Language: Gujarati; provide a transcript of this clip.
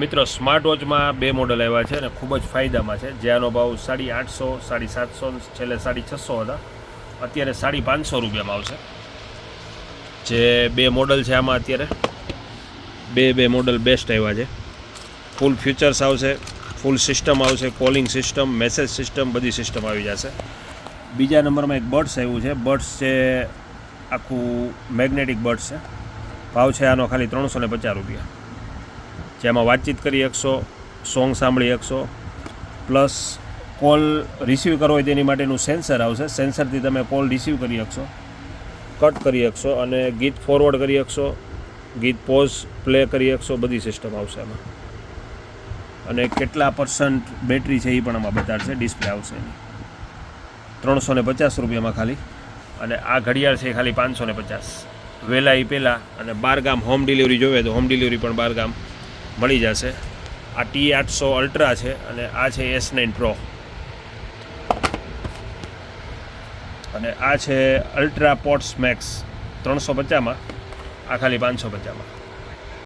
મિત્રો સ્માર્ટ વોચમાં બે મોડલ આવ્યા છે અને ખૂબ જ ફાયદામાં છે. જેનો ભાવ સાડી આઠસો, સાડી સાતસો છેલ્લે સાડી છસો હતા. અત્યારે સાડી પાંચસો રૂપિયામાં આવશે. જે બે મોડલ છે આમાં અત્યારે. બે બે મોડલ બેસ્ટ આવ્યા છે. ફૂલ ફ્યુચર્સ આવશે ફૂલ સિસ્ટમ આવશે કોલિંગ સિસ્ટમ મેસેજ સિસ્ટમ બધી સિસ્ટમ આવી જશે. બીજા નંબરમાં એક બર્ડ્સ આવ્યું છે. બર્ડ્સ છે આખું મેગ્નેટિક બર્ડ્સ છે. ભાવ છે આનો ખાલી ત્રણસો ને પચાસ રૂપિયા. જેમાં વાતચીત કરી શકશો સોંગ સાંભળી શકશો પ્લસ કોલ રિસીવ કરવો હોય તેની માટેનું સેન્સર આવશે. સેન્સરથી તમે કોલ રિસીવ કરી શકશો કટ કરી શકશો અને ગીત ફોરવર્ડ કરી શકશો ગીત પોઝ પ્લે કરી શકશો બધી સિસ્ટમ આવશે એમાં. અને કેટલા પર્સન્ટ બેટરી છે એ પણ આમાં બતાડશે ડિસ્પ્લે આવશે ત્રણસો ને પચાસ રૂપિયામાં ખાલી. અને આ ઘડિયાળ છે ખાલી પાંચસો ને પચાસ. વહેલા એ પહેલાં અને બાર ગામ હોમ ડિલિવરી જોવે તો હોમ ડિલિવરી પણ બાર ગામ મળી જશે. આ ટી આઠસો અલ્ટ્રા છે અને આ છે એસ નાઇન પ્રો અને આ છે અલ્ટ્રા પોટ્સ મેક્સ ત્રણસો પચાસમાં, આ ખાલી પાંચસો પચાસમાં.